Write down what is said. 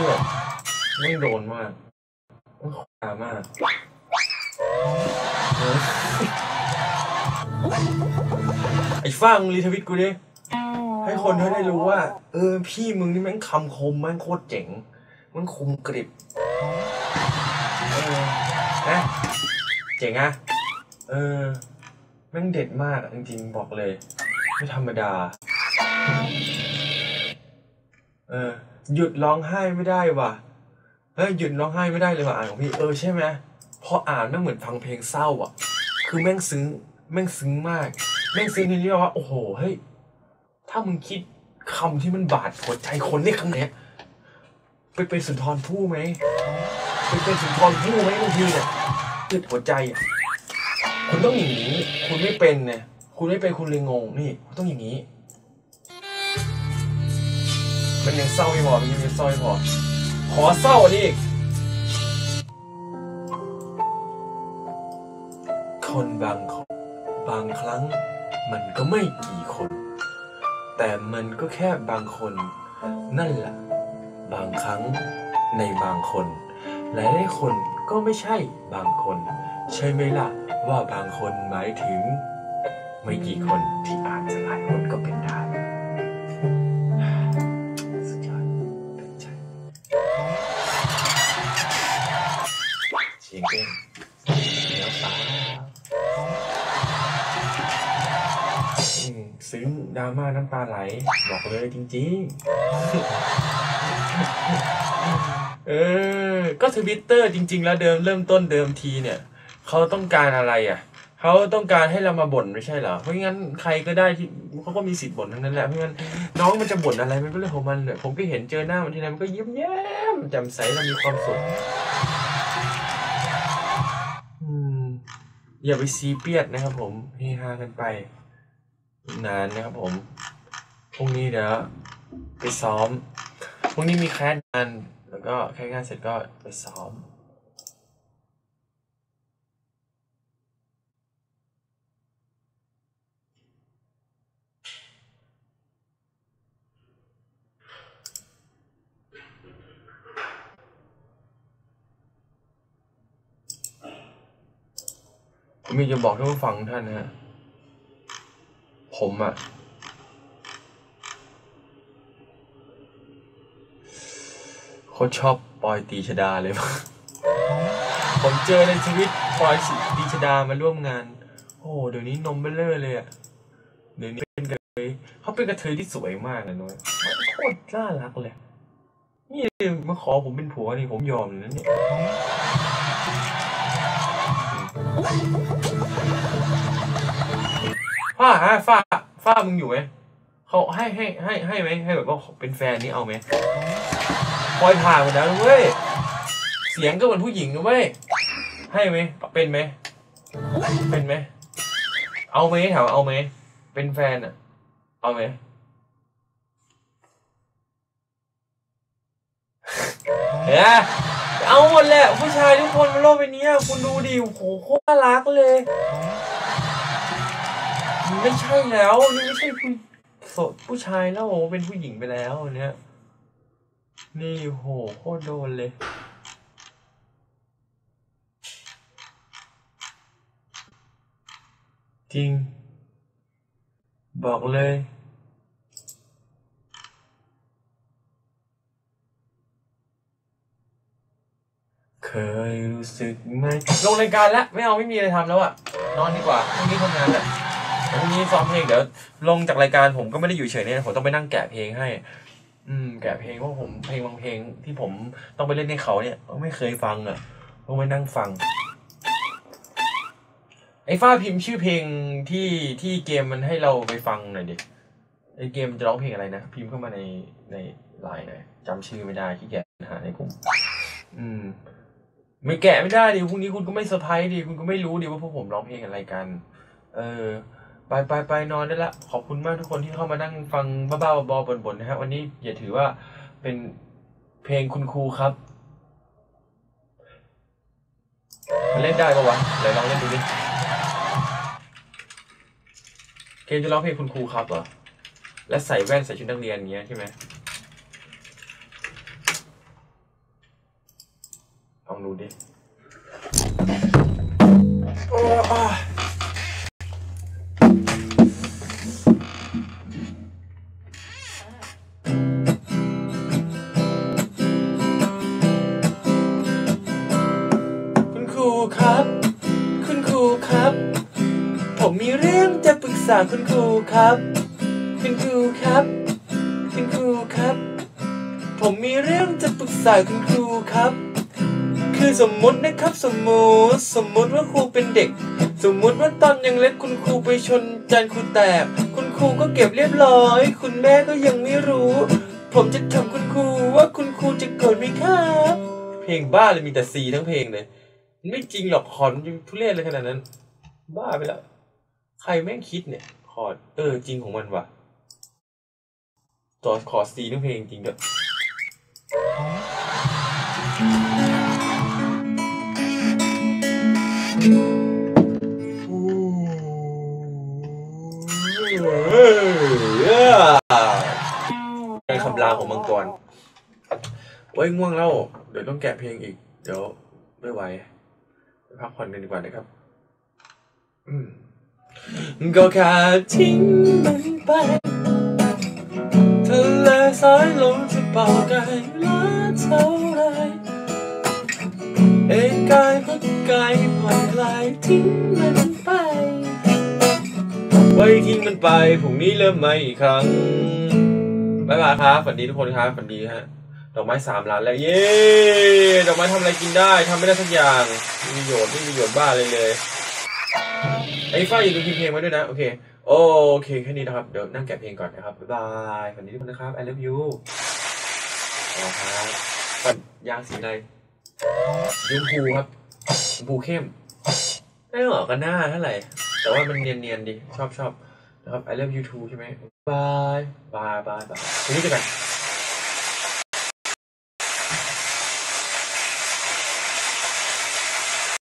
ชื่อไม่โดนมากไม่ขามากเออไอ้ฟังรีทวิตกูดิให้คนเขาได้รู้ว่า เออ พี่มึงนี่แม่งคำคมแม่งโคตรเจ๋งแมันคมกริบเออนะเจ๋งอะเออ แม่งเด็ดมากอะจริงๆ บอกเลย ไม่ธรรมดาเออ หยุดร้องไห้ไม่ได้ว่ะเฮ้ยหยุดร้องไห้ไม่ได้เลยว่ะอ่านของพี่เออใช่ไหมพออ่านแม่งเหมือนฟังเพลงเศร้าอะ คือแม่งซึ้งแม่งซึ้งมาก แม่งซึ้งในที่ว่าโอ้โหเฮ้ยถ้ามึงคิดคำที่มันบาดหัวใจคนได้คำเนี้ยไปเป็นสุนทรภู่ไหมไปเป็นสุนทรภู่ไหมบางทีเนี่ยติดหัวใจอะคุณต้องอย่างนี้ คุณไม่เป็นเนี่ยคุณไม่เป็นคุณเลยงงนี่คุณต้องอย่างนี้ มันยังเศร้าไม่พอมันยังเศร้าไม่พอ ขอเศร้านนี้อีกคนบางคนบางครั้ง มันก็ไม่กี่คน แต่มันก็แค่บางคน นั่นแหละบางครั้งในบางคน หลายๆคนก็ไม่ใช่บางคน ใช่ไหมล่ะว่าบางคนหมายถึง ไม่กี่คนที่อาจจะหลายคนก็เป็นได้ งเก้งเดี๋ยวตาซึ้งดราม่าน้ำตาไหล บอกเลยจริงๆ เออ ก็ทวิตเตอร์จริง ๆ แล้วเดิมเริ่มต้นเดิมทีเนี่ย เขาต้องการอะไรอะ เขาต้องการให้เรามาบ่นไม่ใช่เหรอ เพราะงั้นใครก็ได้ที่เขาก็มีสิทธิ์บ่นทั้งนั้นแหละ เพราะงั้นน้องมันจะบ่นอะไรมันก็เรื่องของมันเนี่ยผมก็เห็นเจอหน้ามันทีไรมันก็ยิ้มแย้มแจ่มใสเรามีความสุข อย่าไปซีเปียดนะครับผมเฮฮากันไป นานนะครับผมพรุ่งนี้เดี๋ยวไปซ้อมพรุ่งนี้มีแคสงานแล้วก็แคสงานเสร็จก็ไปซ้อม มีจะบอกท่านผู้ฟังท่านนะฮะ ผมอะโคตรชอบปอยตีชดาเลยผมเจอในชีวิตปอยตีชดามาร่วมงาน โอ้โหเดี๋ยวนี้นมเบลเลอร์เลยอะเดี๋ยวนี้เป็นกระเทยเขาเป็นกระเทยที่สวยมากเลยนุ้ยโคตรน่ารักเลย นี่มาขอผมเป็นผัวนี่ผมยอมเลยนะเนี่ย ฝ้าฮะฝ้าฝ้ามึงอยู่ไหมเขาให้ให้ให้ให้ไหมให้แบบว่าเป็นแฟนนี่เอาไหมปล่อยผ่านหมดแล้วเว้ยเสียงก็เหมือนผู้หญิงนะเว้ยให้ไหมเป็นไหมเป็นไหมเอาไหมถามว่าเอาไหมเป็นแฟนอะ เอาไหมเฮ้ย เอาหมดแหละผู้ชายทุกคนบนโลกใบนี้คุณดูดิโอ้โหโคตรรักเลย ไม่ใช่แล้วนี่ไม่ใช่ผู้โสดผู้ชายแล้วโอ้เป็นผู้หญิงไปแล้วเนี้ยนี่โหโคตรโดนเลยจริง บอกเลย เคยรู้สึกไหมลงรายการแล้วไม่เอาไม่มีอะไรทำแล้วอะนอนดีกว่าพรุ่งนี้ทำงานแหละพรุ่งนี้ซ้อมเพลงเดี๋ยวลงจากรายการผมก็ไม่ได้อยู่เฉยเนี่ยผมต้องไปนั่งแกะเพลงให้ อืม แกะเพลงเพราะผมเพลงบางเพลงที่ผมต้องไปเล่นให้เขาเนี่ยไม่เคยฟังอะต้องไปนั่งฟังไอ้ฟ้าพิมพ์ชื่อเพลงที่ที่เกมมันให้เราไปฟังหน่อยดิไอ้เกมจะร้องเพลงอะไรนะพิมพ์เข้ามาในในไลน์หน่อยจำชื่อไม่ได้ขี้เกียจหาในกลุ่มอืม ไม่แกะไม่ได้ดิพรุ่งนี้คุณก็ไม่เซอร์ไพรส์ดิคุณก็ไม่รู้ดิว่าพวกผมร้องเพลงอะไรกัน เออ ไปไปไปนอนได้ละ ขอบคุณมากทุกคนที่เข้ามานั่งฟังบ้าๆบอๆบ่นๆนะฮะวันนี้อย่าถือว่าเป็นเพลงคุณครูครับมันเล่นได้ปะวะเดี๋ยวลองเล่นดูดิเกมจะร้องเพลงคุณครูครับเหรอและใส่แว่นใส่ชุดนักเรียนอย่างเงี้ยใช่ไหม องดูดิโอ้คุณครูครับ คุณครูครับ ผมมีเรื่องจะปรึกษาคุณครูครับ คุณครูครับ คุณครูครับ ผมมีเรื่องจะปรึกษาคุณครูครับ คือสมมุตินะครับสมมุติสมมุติว่าครูเป็นเด็ก สมมุติว่าตอนยังเล็กคุณครูไปชนจานครูแตก คุณครูก็เก็บเรียบร้อย คุณแม่ก็ยังไม่รู้ ผมจะถามคุณครูว่าคุณครูจะโกรธไหมครับเพลงบ้าเลยมีแต่ซีทั้งเพลงเลยไม่จริงหรอกคอร์ดทุเรศเลยขนาดนั้น บ้าไปแล้ว ใครแม่งคิดเนี่ยคอร์ดเออจริงของมันว่ะต่อคอร์ดซีทั้งเพลงจริงด้วย เป็นคำรามของมังกรโอ้ยง่วงแล้ว เดี๋ยวต้องแกะเพลงอีก เดี๋ยวไม่ไหวพักผ่อนกันดีกว่านะครับ อืมก็แค่ทิ้งมันไปทะเลสายลมจะเป่าไกลล้าเท่าไรเอกกายพัก กายผ่อนคลายทิ้งมันไป ไว้ทิ้งมันไปพรุ่งนี้เริ่มใหม่อีกครั้งบ๊ายบายครับฝันดีทุกคนครับฝันดีฮะดอกไม้สามล้านแล้วเย้ดอกไม้ทำอะไรกินได้ทำไม่ได้สักอย่างมีประโยชน์ไม่มีประโยชน์บ้าเลยเลยไอ้ฝ้ายอย่าลืมพิมพ์เพลงไว้ด้วยนะโอเคโอเคแค่นี้นะครับเดี๋ยวนั่งแกะเพลงก่อนนะครับบ๊ายบายฝันดีทุกคนนะครับ I love you อ๋อครับฝันยางสีอะไรสีชมพูครับ ชมพูเข้มไม่เหมาะกันหน้าเท่าไหร่ แต่ว่ามันเนียนๆดี ชอบชอบนะครับ I love you too ใช่ไหมบายบายบายบายทีนี้จะกัน